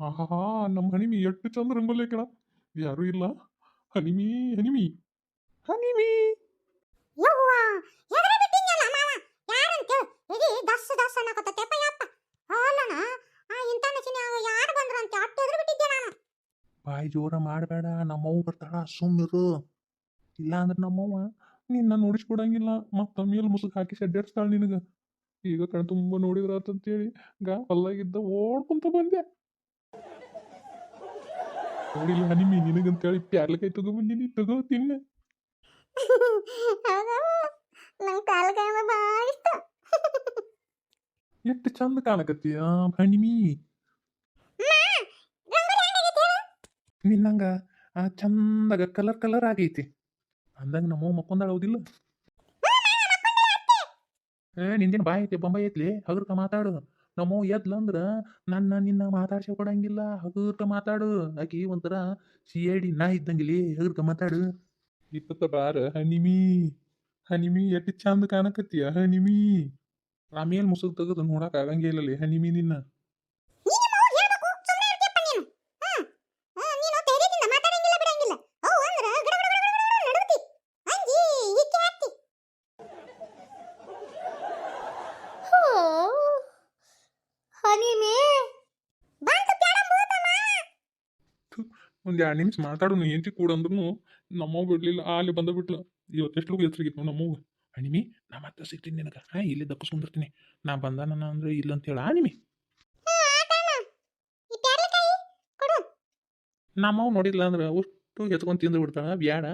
ಆಹಾ ನಮ್ಮ ಹನಿಮಿ ಎಷ್ಟು ಚಂದ ರಂಗೋಲಿ ಕಣ ಯಾರು ಇಲ್ಲ. ಹನಿಮಿ ಹನಿಮಿ. ಹನಿಮಿ. ಬಾಯಿ ಜೋರ ಮಾಡಬೇಡ ನಮ್ಮವ್ವ ಬರ್ತಾಳ ಸುಮ್ಮಿರು ಇಲ್ಲ ಅಂದ್ರೆ ನಮ್ಮವ್ವ ನಿನ್ನ ನೋಡಿಸ್ಕೊಡಂಗಿಲ್ಲ. ಮತ್ತ ಮೇಲ್ ಮುಸುಕ್ ಹಾಕಿ ಸಡ್ಡಾಡ್ಸ್ತಾಳ ನಿನಗ. ಈಗ ಕಣ್ ತುಂಬ ನೋಡಿದ್ರ ಅಂತೇಳಿ ಗಾ ಹೊಲ್ಲಾಗಿದ್ದ ಓಡ್ಕೊಂತ ಬಂದೆ. ನೋಡಿಲ್ಲ ಹನಿಮಿ ನಿನಗಂತೇಳಿ ಪ್ಯಾರ್ಲಕಾಯಿ ತಗೊಂಬಂದಿನಿ ತಗೋ ತಿನ್ನ. ನಂಗೆ ಭಾಳ ಇಷ್ಟ. ಎಷ್ಟು ಚಂದ ಕಾಣಕತ್ತಿ ಆ ಹನಿಮಿ ನಿನ್ನಂಗ ಆ ಚಂದಾಗ ಕಲರ್ ಕಲರ್ ಆಗೈತಿ. ಅಂದಂಗ ನಮ್ಮ ಮಕ್ಕೊಂದಾಳ ಹೌದಿಲ್ಲ. ಏ ನಿಂದಿನ ಬಾಯಿ ಐತಿ ಬೊಂಬೈ ಐತ್ಲಿ? ಹಗ್ರಕ ಮಾತಾಡು. ನಮ್ಮವ್ವ ಎದ್ಲ ಅಂದ್ರ ನನ್ನ ನಿನ್ನ ಮಾತಾಡ್ಸಿ ಕೊಡಂಗಿಲ್ಲ, ಹಗುರ್ಕ ಮಾತಾಡು, ಆಕಿ ಒಂಥರ ಸಿ ಐ ಡಿ ನಾ ಇದ್ದಂಗಿಲಿ, ಹಗುರ್ಕ ಮಾತಾಡು. ಇತ್ತ ಬಾರ, ಹನಿಮಿ ಹನಿಮಿ, ಎಟ್ಟು ಚಂದ ಕಾಣಕತ್ತೀಯ, ಹನಿಮಿ. ಆಮೇಲೆ ಮುಸುಗ್ ತೆಗೆದು ನೋಡಕ್ ಆಗಂಗಿಲ್ಲಲಿ ಹನಿಮಿ ನಿನ್ನ ನೀನು ಮೌ ಹೇಳ್ಬೇಕು ಸುಮ್ಮನೆ ಇರ್ತೀಯಪ್ಪ ನೀನು ಹ್ಮ್ ಹ್ಮ್, ನೀನು ಧೈರ್ಯದಿಂದ ಮಾತಾಡಂಗಿಲ್ಲ ಬಿಡಂಗಿಲ್ಲ ಅವು ಅಂದ್ರ ಗಡ ಗಡ ಗಡ ಗಡ ಗಡ ನಡುಗ್ತಿ ಅಂಜಿ ಹಿಕ್ಕಿ ಹಾಕ್ತಿ ಹೋ ಹನಿಮೆ ಬಂತು ಕೆಳಂಬೂತಮ್ಮ ಒಂದ್ ಎರಡು ನಿಮಿಷ ಮಾತಾಡು ನೀ ಹೆಂಡತಿ ಕೂಡ ಅಂದ್ರೂ ನಮ್ಮವ್ ಬಿಡ್ಲಿಲ್ಲ ಅಲ್ಲಿ ಬಂದ ಬಿಟ್ಲು. ಇವತ್ತೆಷ್ಟು ಹೆಸರಿಗಿತ್ತು ನಮ್ಮವ್ವ. ಅಣಿಮಿ ನಾ ಮತ್ತೆ ಸಿಗ್ತೀನಿ ನಿನಗೆ. ಹಾ ಇಲ್ಲಿ ದಪ್ಪಿಸ್ಕೊಂಡಿರ್ತೀನಿ ನಾ ಬಂದಾನ ಅಂದ್ರೆ ಇಲ್ಲ ಅಂತ ಹೇಳ ಅಣಿಮಿ ನಮ್ಮವ್ ನೋಡಿಲ್ಲ ಅಂದ್ರೆ ಅಷ್ಟು ಎತ್ಕೊಂಡ್ ತಿಂದು ಬಿಡ್ತಾಳ ಬ್ಯಾಡ.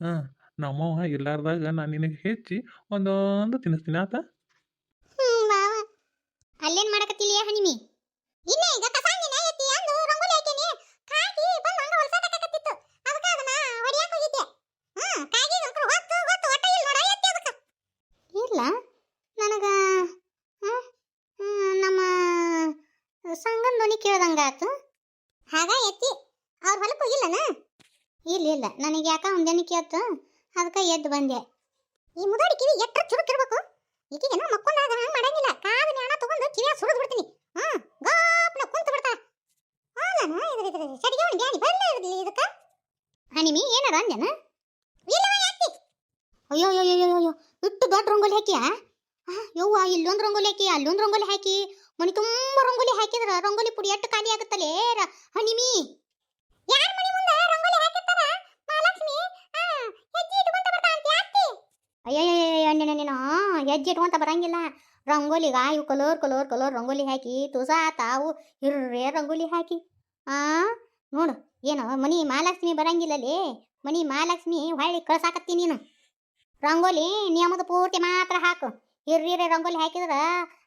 ಹಾಂ ನಮ್ಮವ್ವ ಇಲ್ಲಾರ್ದಾಗ ನಾನು ನಿನಗೆ ಹೆಚ್ಚಿ ಒಂದೊಂದು ತಿನ್ನಿಸ್ತೀನಿ ಆತ ಹ್ಮ್ ಮಾವ ಅಲ್ಲೇನ್ ಮಾಡಕತ್ತಿಲ್ಲ ಹನಿಮಿ ಇನ್ನೇ ಈಗ ಕಸಾಂಗಿನ ಎತ್ತಿ ಅಂದು ರಂಗೋಲಿ ಹಾಕೇನಿ ಕಾಗಿ ಬಂದು ಹಂಗ ಹೊಲ್ಸಾಟಕತ್ತಿತ್ತು ಅದಕ್ಕ ಅದನ್ನ ಹೊಡಿಯಾಕ ಹೋಗಿದ್ದೆ ಹ್ಮ್ ಕಾಗಿ ಅಂಕರು ಹೊತ್ತು ಹೊತ್ತು ಒಟ್ಟ ಇಲ್ಲ ನೋಡ ಎತ್ತಿ ಅದಕ್ಕ ಇಲ್ಲ ನನಗ ಹ? ಹ್ಮ್, ನಮ್ಮ ಸಂಗನ್ ಕೇಳ್ದಂಗಾತು ಹಾಗ ಎತ್ತಿ ಅವ್ರ ಹೊಲಕ್ಕೆ ಹೋಗಿಲ್ಲನ? ಇಲ್ಲ ಇಲ್ಲ. ನನಗೆ ಯಾಕ ಒಂದೇನಿಕೆ ಆತು ಅದಕ್ಕೆ ಎದ್ದು ಬಂದೆ. ಈ ಮುದಾಡಿ ಕಿವಿ ಎತ್ತರ ಚುರುಕಿರ್ಬೇಕು ಈಕಿಗೇನೋ ಮಕ್ಕೊಂಡಾಗ ಹಂಗೆ ಮಾಡಂಗಿಲ್ಲ. ಕಾದ ನ್ಯಾಣ ತಗೊಂಡು ಕಿವಿಯ ಸುರಿದು ಬಿಡ್ತೀನಿ. ಹಾ ಗಾಪ್ನ ಕುಂತ ಬಿಡ್ತಾಳ ಹಾಲನ ಇದ್ರ ಇದ್ರ ಸಡಿಗೆ ಒಂದು ಬ್ಯಾನಿ ಬಲ್ಲ ಇರಲಿ ಹನಿಮಿ ಏನಾರ ಅಂದೆನ ಇಲ್ಲವ ಯಾತಿ. ಅಯ್ಯೋ ಅಯ್ಯೋ ಅಯ್ಯೋ ಅಯ್ಯೋ ಇಟ್ಟು ದೊಡ್ಡ ರಂಗೋಲಿ ಹಾಕಿಯಾ? ಯವ್ವ, ಇಲ್ಲೊಂದು ರಂಗೋಲಿ ಹಾಕಿ, ಅಲ್ಲೊಂದು ರಂಗೋಲಿ ಹಾಕಿ. ಮನಿ ತುಂಬ ರಂಗೋಲಿ ಹಾಕಿದ್ರ, ರಂಗೋಲಿ ಪುಡಿ ಎಷ್ಟು ಖಾಲಿ ಆಗುತ್ತಲೇ ಹನಿಮಿ ಯಾರ ಮನಿ ಮುಂದೆ ರಂಗೋಲಿ ಹೆಜ್ಜೆ ಅಯ್ಯಯ್ಯ ಅಯ್ಯಯ್ಯಯ್ಯ ನೀನು ಹೆಜ್ಜೆ ಇಟ್ಕೊಂತ ಬರಂಗಿಲ್ಲ. ರಂಗೋಲಿಗ ಇವು ಕಲರ್ ಕಲರ್ ಕಲರ್ ರಂಗೋಲಿ ಹಾಕಿ, ತುಸಾ, ತಾವು, ಹಿರ್ರೇ ರಂಗೋಲಿ ಹಾಕಿ. ಆ, ನೋಡು, ಏನೋ, ಮನಿ ಮಹಾಲಕ್ಷ್ಮಿ ಬರಂಗಿಲ್ಲಲೇ? ಮನಿ ಮಹಾಲಕ್ಷ್ಮಿ ಹೊಳ್ಳಿ ಕಳ್ಸಾಕತ್ತಿ ನೀನು. ರಂಗೋಲಿ ನಿಯಮದ ಪೂರ್ತಿ ಮಾತ್ರ ಹಾಕು. ಹಿರ್ರಿರೆ ರಂಗೋಲಿ ಹಾಕಿದ್ರ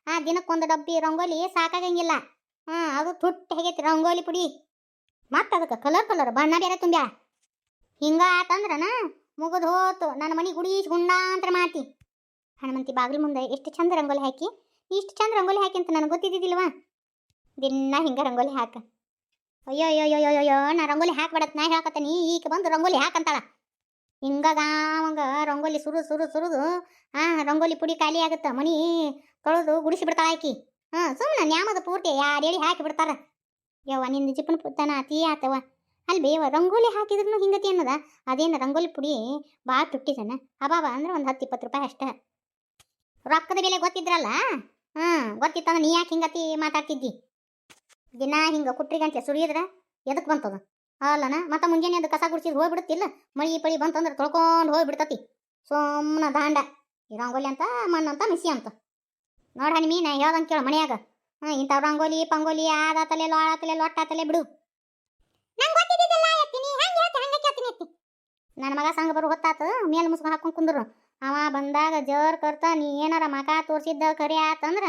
ಆ ದಿನಕ್ಕೊಂದು ಡಬ್ಬಿ ರಂಗೋಲಿ ಸಾಕಾಗಂಗಿಲ್ಲ. ಹಾ ಅದು ತುಟ್ಟ ಹೇಗೈತಿ ರಂಗೋಲಿ ಪುಡಿ. ಮತ್ತೆ ಅದಕ್ಕೆ ಕಲರ್ ಕಲರ್ ಬಣ್ಣ ಬೇರೆ ತುಂಬ್ಯಾ. ಹಿಂಗ ಆತಂದ್ರನ ಮುಗಿದು ಹೋತು. ನನ್ನ ಮನೆ ಗುಡಿ ಗುಂಡಾಂತರ ಮಾತಿ ಹನುಮಂತಿ ಬಾಗಿಲು ಮುಂದೆ ಎಷ್ಟು ಚಂದ ರಂಗೋಲಿ ಹಾಕಿ, ಇಷ್ಟು ಚಂದ ರಂಗೋಲಿ ಹಾಕಿ ಅಂತ ನನಗೆ ಗೊತ್ತಿದ್ದಿದ್ದಿಲ್ವಾ? ದಿನ ಹಿಂಗ ರಂಗೋಲಿ ಹಾಕ. ಅಯ್ಯೋ ಅಯ್ಯೋ ಅಯ್ಯೋ ಅಯ್ಯೋ ಅಯ್ಯೋ ನಾ ರಂಗೋಲಿ ಹಾಕ್ಬೇಡತ್, ನಾ ಹೇಳಕತ್ತೀನಿ ಈಗ ಬಂದು ರಂಗೋಲಿ ಹಾಕಂತಾಳ ಹಿಂಗ ಗಾವಂಗ ರಂಗೋಲಿ ಸುರು ಸುರು ಸುರುದು. ಆ, ರಂಗೋಲಿ ಪುಡಿ ಖಾಲಿ ಆಗುತ್ತೆ. ಮನಿ ತೊಳೆದು ಗುಡಿಸಿ ಬಿಡ್ತಾಳ ಆಕಿ. ಹಾ ಸುಮ್ಮನೆ ನ್ಯಾಮದ ಪೂರ್ತಿ ಯಾರೇಳಿ ಹಾಕಿ ಬಿಡ್ತಾರ. ಯವ್ವ, ನಿಂದ ಜಿಪ್ಪನ ಪುತ್ತನ ಅತಿ ಆತವ ಅಲ್ಲಿ ಬೇವ ರಂಗೋಲಿ ಹಾಕಿದ್ರು ಹಿಂಗತಿ ಅನ್ನೋದ? ಅದೇನು ರಂಗೋಲಿ ಪುಡಿ ಭಾಳ ತುಟ್ಟಿದನ. ಅಬಾಬ ಅಂದ್ರೆ ಒಂದು ಹತ್ತು ಇಪ್ಪತ್ತು ರೂಪಾಯಿ ಅಷ್ಟೇ. ರೊಕ್ಕದ ಬೆಲೆ ಗೊತ್ತಿದ್ರಲ್ಲ? ಹಾಂ, ಗೊತ್ತಿತ್ತಂದ್ರೆ ನೀ ಯಾಕೆ ಹಿಂಗತಿ ಮಾತಾಡ್ತಿದ್ದಿ? ದಿನ ಹಿಂಗೆ ಕುಟ್ರಿ ಗಂಟೆ ಸುರಿಯಿದ್ರ ಎದಕ್ಕೆ ಬಂತದ? ಅಲ್ಲನ, ಮತ್ತೆ ಮುಂಜಾನೆ ಅದು ಕಸ ಗುಡಿಸಿದ್ರೆ ಹೋಗ್ಬಿಡುತ್ತಿಲ್ಲ, ಮಳಿ ಪಳಿ ಬಂತಂದ್ರೆ ತೊಳ್ಕೊಂಡು ಹೋಗ್ಬಿಡ್ತತಿ. ಸುಮ್ಮನೆ ದಾಂಡ ಈ ರಂಗೋಲಿ ಅಂತ, ಮಣ್ಣು ಅಂತ, ಮಿಸಿ ಅಂತ. ನೋಡ ಹನಿ ನಾ ಹೇಳ್ದಂಗೆ ಕೇಳು ಮನ್ಯಾಗ. ಹಾಂ ಇಂಥವ್ ರಂಗೋಲಿ, ಪಂಗೋಲಿ ಆದಾತಲೆ ಲೋಳಾತಲೆ ಲೊಟ್ಟಾತಲೆ ಬಿಡು. ನನ್ನ ಮಗ ಸಂಘ ಬರು ಹೊತ್ತಾತ, ಮೇಲ್ ಮುಸ್ಕ ಹಾಕೊಂಡು ಕುಂದ್ರು. ಅವ ಬಂದಾಗ ಜರ್ ಕರ್ತ, ನೀ ಏನಾರ ಮಗ ತೋರಿಸಿದ್ದ ಖರೆ ಆತಂದ್ರ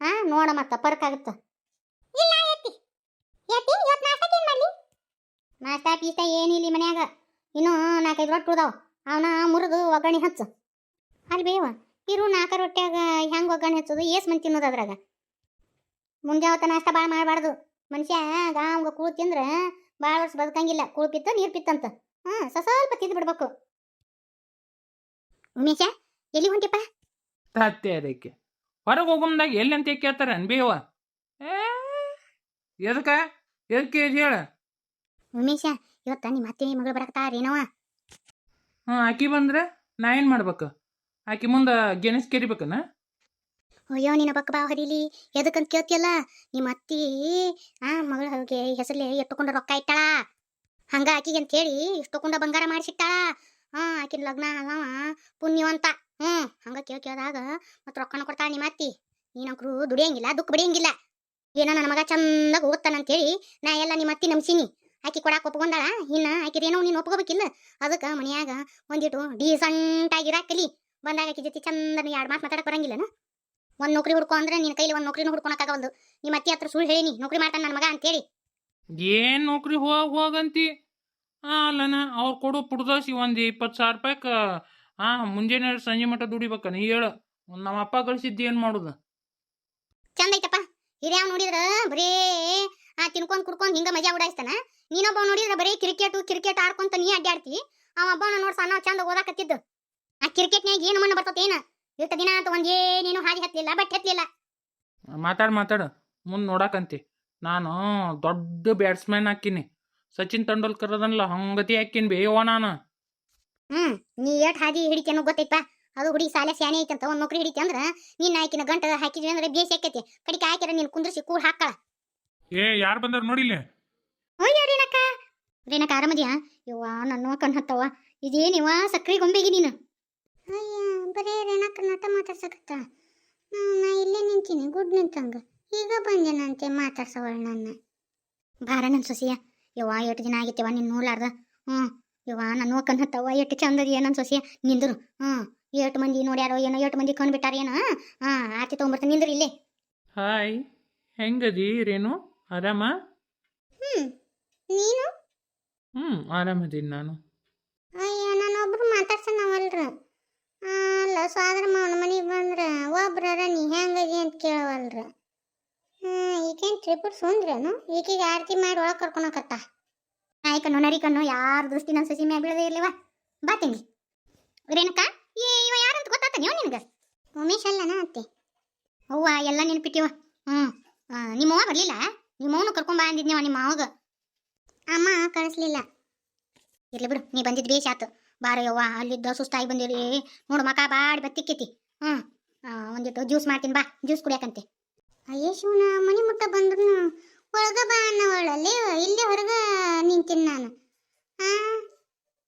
ಹಾ ನೋಡ ಮತ್ತ, ಪರ್ಕ್ ಆಗುತ್ತ. ಇಲ್ಲ ಎತ್ತಿ ಎತ್ತಿ ಇವತ್ತು ನಾಷ್ಟಕ್ಕೆ ಏನು ಮಾಡಲಿ ನಾಷ್ಟ ಪೀಸ್ಟ ಏನಿಲ್ಲ ಮನ್ಯಾಗ? ಇನ್ನು ನಾಲ್ಕೈದು ರೊಟ್ಟಿ ಉಳ್ದಾವ. ಅವನ ಮುರಿದು ಒಗ್ಗರಣೆ ಹಚ್ಚು. ಅಲ್ಲಿ ಬೇವ, ಇರು ನಾಲ್ಕು ರೊಟ್ಟಿಯಾಗ ಹೆಂಗೆ ಒಗ್ಗರಣೆ ಹಚ್ಚೋದು? ಏಸ್ ಮಂದಿ ತಿನ್ನೋದು ಅದ್ರಾಗ. ಮುಂಜಾವತ್ತ ನಾಷ್ಟ ಭಾಳ ಮಾಡಬಾರ್ದು. ಮನುಷ್ಯ ಗಾಂಗ ಕೂಳು ತಿಂದ್ರೆ ಭಾಳ ವರ್ಷ ಬದುಕಂಗಿಲ್ಲ. ಕೂಳು ಪಿತ್ತ, ನೀರು ಪಿತ್ತಂತ. ಹಾಂ ಸ್ವಲ್ಪ ತಿಂದು ಬಿಡ್ಬೇಕು. ಉಮೇಶ, ಎಲ್ಲಿ ಹೊಂಟಿಪ್ಪ? ತತ್ತೆ ಅದಕ್ಕೆ. ಹೊರಗೆ ಹೋಗಮ್ದಾಗ ಎಲ್ಲಿ ಅಂತ ಕೇಳ್ತಾರೆ ಅನ್ಬೇವ ಎದಕ್ಕೆ? ಎದಕ್ಕೆ ಹೇಳ? ಉಮೇಶ ಇವತ್ತ ನಿಮ್ಮ ಅತ್ತೆ ಮಗಳು ಬರಕತ್ತಾರೇನವ ಹಾ ಆಕಿ ಬಂದ್ರೆ ನಾ ಏನು ಮಾಡ್ಬೇಕು? ಆಕಿ ಮುಂದೆ ಗೆಣಸ್ ಕೆರಿಬೇಕನ? ಅಯ್ಯೋ ನಿನ್ನ ಬಕ್ಕ ಬಾ ಹರಿಲಿ. ಎದಕ್ಕಂತ ಕೇಳ್ತಿಯಲ್ಲ? ನಿಮ್ಮ ಅತ್ತಿ ಆ ಮಗಳ ಹೋಗಿ ಹೆಸರು ಎಟ್ಟುಕೊಂಡ ರೊಕ್ಕ ಇಟ್ಟಾಳ. ಹಂಗ ಆಕಿಗೆ ಅಂತ ಹೇಳಿ ಇಷ್ಟಕೊಂಡ ಬಂಗಾರ ಮಾಡಿಸಿಟ್ಟಾಳ. ಹಾ ಆಕಿನ ಲಗ್ನ ಅಲ್ಲವ ಪುಣ್ಯವಂತ. ಹ್ಞೂ ಹಂಗ ಕೇಳ್ ಕೇಳ್ದಾಗ ಮತ್ ರೊಕ್ಕನ ಕೊಡ್ತಾಳ ನಿಮ್ಮ ಅತ್ತಿ. ನೀನಂಕರು ದುಡಿಯಂಗಿಲ್ಲ ದುಃಖ ಬಿಡಿಯಂಗಿಲ್ಲ ಏನೋ ನನ್ನ ಮಗ ಚಂದಾಗ ಓದ್ತಾನಂತೇಳಿ ನಾ ಎಲ್ಲ ನಿಮ್ಮ ಅತ್ತಿ ನಂಬ್ಸಿನಿ. ಆಕಿ ಕೊಡಾಕ ಒಪ್ಕೊಂಡಾಳ? ಇನ್ನ ಆಕಿದೇನೋ ನೀನು ಒಪ್ಕೋಬೇಕಿಲ್ಲ? ಅದಕ್ಕೆ ಮನ್ಯಾಗ ಒಂದಿಟ್ಟು ಡೀಸೆಂಟ್ ಆಗಿರಾಕಲಿ ಬಂದಾಗ ಆಕಿ ಜೊತೆ ಚಂದ ಎರಡು ಮಾತು ಮಾತಾಡಕ್ಕೆ ಬರಂಗಿಲ್ಲನ? ಒಂದು ನೌಕರಿ ಹುಡ್ಕೊ ಅಂದ್ರೆ ನಿನ್ನ ಕೈಲಿ ಒಂದ್ ನೌಕರಿನೂ ಒಂದು ನಿಮ್ಮ ಅತ್ತಿ ಹತ್ರ ಸುಳ್ಳು ಹೇಳಿನಿ ನೌಕರಿ ಮಾಡ್ತಾನೆ ನನ್ನ ಮಗ ಅಂತೇಳಿ. ಏನು ನೌಕರಿ ಹೋಗ ಹೋಗಂತಿ? ಅಲ್ಲನ ಅವ್ರು ಕೊಡು ಪುಡ್ದೋಸಿ ಒಂದು ಇಪ್ಪತ್ತು ಸಾವಿರ ರೂಪಾಯಿಕ ಆ ಮುಂಜಾನೆ ಸಂಜೆ ಮಟ್ಟ ದುಡಿಬೇಕ ನೀ ಹೇಳು. ನಮ್ಮ ಅಪ್ಪ ಗಳಿಸಿದ್ದು ಏನು ಮಾಡೋದು? ಚಂದ ಐತಪ್ಪ. ಹಿರಿಯ ನೋಡಿದ್ರ ಬರೇ ಆ ತಿನ್ಕೊಂಡ್ ಕುಡ್ಕೊಂಡ್ ಹಿಂಗ ಮಜಾ ಉಡಾಯಿಸ್ತಾನ ನೀನೊಬ್ಬ ನೋಡಿದ್ರೆ ಬರೀ ಕ್ರಿಕೆಟ್ ಕ್ರಿಕೆಟ್ ಆಡ್ಕೊಂತ ನೀ ಅಡ್ಡಾಡ್ತಿ ಅವ ಒಬ್ಬನ ನೋಡ್ ಸಣ್ಣ ಚಂದ ಓದಾಕತ್ತಿದ್ದು. ಆ ಕ್ರಿಕೆಟ್ನ್ಯಾಗ ಏನು ಮಣ್ಣು ಬರ್ತೈತೆ ಏನು? ಇಷ್ಟ ದಿನ ಅಂತ ಒಂದೇ ಏನೇನು ಹಾದಿ ಹತ್ತಿಲ್ಲ ಬಟ್ ಹತ್ತಿಲ್ಲ ಮಾತಾಡ್ ಮಾತಾಡು. ಮುಂದೆ ನೋಡಾಕಂತಿ. ನಾನು ದೊಡ್ಡ ಬ್ಯಾಟ್ಸ್ಮನ್ ಹಾಕಿನಿ. ಸಚಿನ್ ತೆಂಡೂಲ್ಕರ್ ಅದನ್ಲ ಹಂಗತಿ ಹಾಕಿನಿ ಬೇಯವ್ವ ನಾನು. ಹ್ಮ್ ನೀ ಏಟ್ ಹಾದಿ ಹಿಡಿತೇನೋ ಗೊತ್ತೈಪ ಅದು ಹುಡುಗಿ ಸಾಲೆ ಸ್ಯಾನೆ ಐತಂತ. ಒಂದ್ ನೌಕರಿ ಹಿಡಿತಿ ಅಂದ್ರ ನಿನ್ನ ಆಕಿನ ಗಂಟ ಹಾಕಿದ್ವಿ ಅಂದ್ರೆ ಬೇಸ್ ಹಾಕೈತಿ ಕಡಿಕೆ ಹಾಕಿರ ನೀನ್ ಕುಂದ್ರಿಸಿ ಕೂಡ್ ಹಾಕಳ ಏ ಯಾರು ಬಂದಾರ ನೋಡಿಲ್ಲ ಅಯ್ಯೋ ರೇಣಕ ರೇಣಕ ಆರಾಮದಿಯಾ ಯವ್ವ ನನ್ನ ಕಣ್ ಹತ್ತವ ಇದೇನಿವ ಸಕ್ರಿ ಗೊಂಬೆಗಿ ನೀನು? ಅಯ್ಯ ಬರೇ ರೇಣಕ್ಕ ನಟ ಮಾತಾಡ್ಸಕತ್ತ? ನಾ ಇಲ್ಲೇ ನಿಂತೀನಿ ಗುಡ್ ನಿಂತಂಗ. ಈಗ ಬಂದೇನಂತೆ ಮಾತಾಡ್ಸವಳ ನನ್ನ. ಬಾರ ನನ್ನ ಸೊಸಿಯ. ಯವ್ವ ಎಷ್ಟು ದಿನ ಆಗಿತ್ತವ ನಿನ್ನ ನೋಡ್ಲಾರ್ದ? ಹ್ಞೂ ಯವ್ವ ನನ್ನ ಕಣ್ ಹತ್ತವ ಎಷ್ಟು ಚಂದದಿಯ ನನ್ನ ಸೊಸಿಯ. ನಿಂದ್ರು. ಹ್ಞೂ ಎಷ್ಟು ಮಂದಿ ನೋಡ್ಯಾರೋ ಏನೋ ಎಷ್ಟು ಮಂದಿ ಕಣ್ ಬಿಟ್ಟಾರ ಏನೋ. ಹಾಂ ಆರ್ತಿ ತೊಗೊಂಬರ್ತೀನಿ ನಿಂದ್ರು ಇಲ್ಲೇ. ಹಾಯ್ ಹೆಂಗದಿ ರೇನು ಆರಾಮ? ಹ್ಞೂ ನೀನು? ಹ್ಞೂ ಆರಾಮದೀನಿ ನಾನು. ಅಯ್ಯೋ ನಾನು ಒಬ್ರು ಮಾತಾಡ್ಸನವಲ್ರ ಅಲ್ಲ ಸ್ವಾದ್ರ ಮಾವನ ಮನೆಗೆ ಬಂದ್ರ ಒಬ್ರರ ನೀ ಹೆಂಗದಿ ಅಂತ ಕೇಳವಲ್ರ. ಹ್ಮ್ ಈಗೇನ್ ಟ್ರಿಪುಟ್ ಸುಂದ್ರೇನು? ಈಕಿಗೆ ಆರತಿ ಮಾಡಿ ಒಳಗೆ ಕರ್ಕೊಳಕತ್ತ ನಾಯಿ ಕಣ್ಣು ನರಿ ಕಣ್ಣು ಯಾರ ದೃಷ್ಟಿ ನನ್ನ ಸಸಿ ಮ್ಯಾಗ ಬೀಳದೇ ಇರ್ಲಿವ? ಬಾತೀನಿ ರೇಣುಕ ಏ ಇವ ಯಾರಂತ ಗೊತ್ತಾತ ನೀವು ನಿನಗೆ? ಉಮೇಶ್ ಅಲ್ಲನ ಅತ್ತೆ ಅವ್ವ ಎಲ್ಲ ನೆನ್ಪಿಟ್ಟಿವ. ಹ್ಞೂ ನಿಮ್ಮವ್ವ ಬರಲಿಲ್ಲ? ನಿಮ್ಮವನು ಬಾ ಅಂದಿದ್ನೇವ ನಿಮ್ಮ ಅವಾಗ ಅಮ್ಮ, ಕಳಿಸ್ಲಿಲ್ಲ. ಇರ್ಲಿ ಬಿಡು, ನೀ ಬಂದಿದ್ದು ಬೇಷ್ ಆತು. ಬಾರ ಯವ್ವ, ಅಲ್ಲಿದ್ದ ಸುಸ್ತಾಗಿ ಬಂದಿರಿ. ನೋಡು, ಮಕ ಬಾಡಿ ಬತ್ತಿಕ್ಕೈತಿ. ಹ್ಞೂ. ಒಂದಿಟ್ಟು ಜ್ಯೂಸ್ ಮಾಡ್ತೀನಿ, ಬಾ. ಜ್ಯೂಸ್ ಕುಡಿಯಾಕಂತೆ. ಅಯ್ಯೋ ಶಿವನ ಮನೆ ಮುಟ್ಟ ಬಂದ್ರು ಒಳಗ ಬಾ ಅನ್ನವಳಲ್ಲಿ, ಇಲ್ಲಿ ಹೊರಗ ನಿಂತೀನಿ ನಾನು.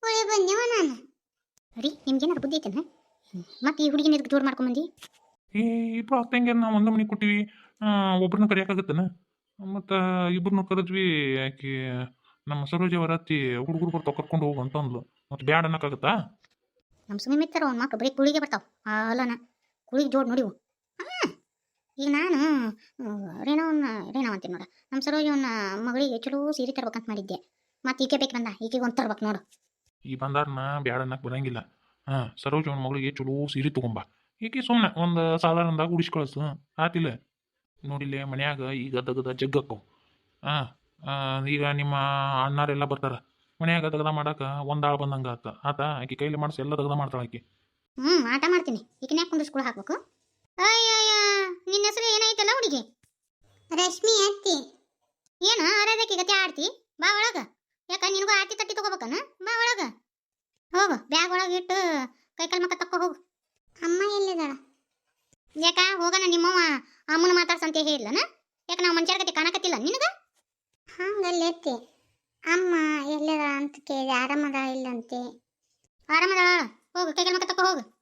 ಒಳಗೆ ಬಂದೇವ ನಾನು. ರೀ ನಿಮ್ಗೇನಾರು ಬುದ್ಧಿ ಐತೇನ ಮತ್ತೆ ಈ ಹುಡುಗಿನ ಎದಕ್ಕೆ ಜೋರು ಮಾಡ್ಕೊಂಬಂದಿ ಈ ಇಬ್ರು ಅತ್ತಂಗೆ ನಾವು ಒಂದ ಮನೆ ಕೊಟ್ಟಿವಿ. ಒಬ್ಬರನ್ನ ಕರಿಯಾಕಾಗತ್ತನ ಮತ್ತು ಇಬ್ಬರನ್ನು ಕರೆದ್ವಿ ಆಕಿ ನಮ್ಮ ಸರೋಜ ಅವರ ಅತ್ತಿ ಹುಡುಗರು ಬರ್ತಾವ ಕರ್ಕೊಂಡು ಹೋಗು ಅಂತ ಅಂದ್ಲು. ಮತ್ತೆ ಬ್ಯಾಡ ಅನ್ನಕ್ಕಾಗತ್ತಾ ನಮ್ಮ ಸುಮ್ಮನೆ ಮಿತ್ತರ ಅವ್ನ ಮಕ್ಳು ಬರೀ ಕುಳಿಗೆ ಬರ್ತಾವ. ಅಲ್ಲನ ಕುಳಿಗೆ ಜೋಡ್ ನೋಡಿವು. ಈಗ ನಾನು ರೇಣವನ್ನ ರೇಣವ ಅಂತೀನಿ ನೋಡ. ನಮ್ಮ ಸರೋಜವನ್ನ ಮಗಳಿಗೆ ಚಲೋ ಸೀರೆ ತರ್ಬೇಕಂತ ಮಾಡಿದ್ದೆ. ಮತ್ತೆ ಈಕೆ ಬೇಕು ಬಂದ ಈಕೆಗೆ ಒಂದು ತರ್ಬೇಕು ನೋಡು. ಈ ಬಂದಾರನ ಬ್ಯಾಡ ಅನ್ನಕ್ಕೆ ಬರಂಗಿಲ್ಲ. ಹಾಂ ಸರೋಜ ಅವನ ಮಗಳಿಗೆ ಚಲೋ ಸೀರೆ ತಗೊಂಬ ಈಕೆ ಸುಮ್ಮನೆ ಒಂದು ಸಾಧಾರಣದಾಗ ಉಡಿಸ್ಕೊಳಸು. ಕಳಿಸು ಆತಿಲ್ಲ. ನೋಡಿಲ್ಲೇ ಮನ್ಯಾಗ ಈಗ ದಗದ ಜಗ್ಗಕ್ಕು. ಹಾಂ ಈಗ ನಿಮ್ಮ ಅಣ್ಣಾರೆಲ್ಲ ಬರ್ತಾರ. ಮನ್ಯಾಗ ದಗದ ಮಾಡಾಕ ಒಂದು ಆಳು ಬಂದಂಗ ಆತ. ಆತ ಆಕಿ ಕೈಲಿ ಮಾಡಿಸಿ ಎಲ್ಲ ದಗದ ಮಾಡ್ತಾಳೆ ಆಕಿ. ಹ್ಞೂ ಆಟ ಮಾಡ್ತೀನಿ. ಈಗಿನ ಯಾಕೆ ಕುಂದಿಸ್ಕೊಳ ಹಾಕ್ಬೇಕು? ಅಯ್ಯಯ್ಯ ನಿನ್ನ ಹೆಸರು ಏನಾಯ್ತಲ್ಲ ಹುಡುಗಿ? ರಶ್ಮಿ ಅತ್ತಿ. ಏನು ಆರಾಧಕ್ಕೆ ಗತಿ ಆಡ್ತಿ? ಬಾ ಒಳಗ. ಯಾಕ ನಿನಗೂ ಆರ್ತಿ ತಟ್ಟಿ ತಗೋಬೇಕನ? ಬಾ ಒಳಗ. ಹೋಗು ಬ್ಯಾಗ್ ಒಳಗೆ ಇಟ್ಟು ಕೈಕಾಲು ಮಕ್ಕ ತಕ್ಕೋ ಹೋಗು. ಅಮ್ಮ ಎಲ್ಲಿದಾಳ? ಯಾಕ? ಹೋಗಣ ನಿಮ್ಮವ್ವ. ಅಮ್ಮನ ಮಾತಾಡ್ಸಂತ ಹೇಳಿಲ್ಲನ ಯಾಕ ನಾವು ಮನುಷ್ಯರ ಗತಿ ಕಾಣಕತ್ತಿಲ್ಲ ನಿನಗ? ಹಂಗಲ್ಲೆತ್ತಿ ಅಮ್ಮ ಎಲ್ಲದ ಅಂತ ಕೇಳಿ ಆರಾಮದ ಇಲ್ಲಂತೆ. ಆರಾಮದ ಹೋಗು ಕೈಕಾಲು ಮಕ್ಕ ತಕ್ಕೋ ಹೋಗು.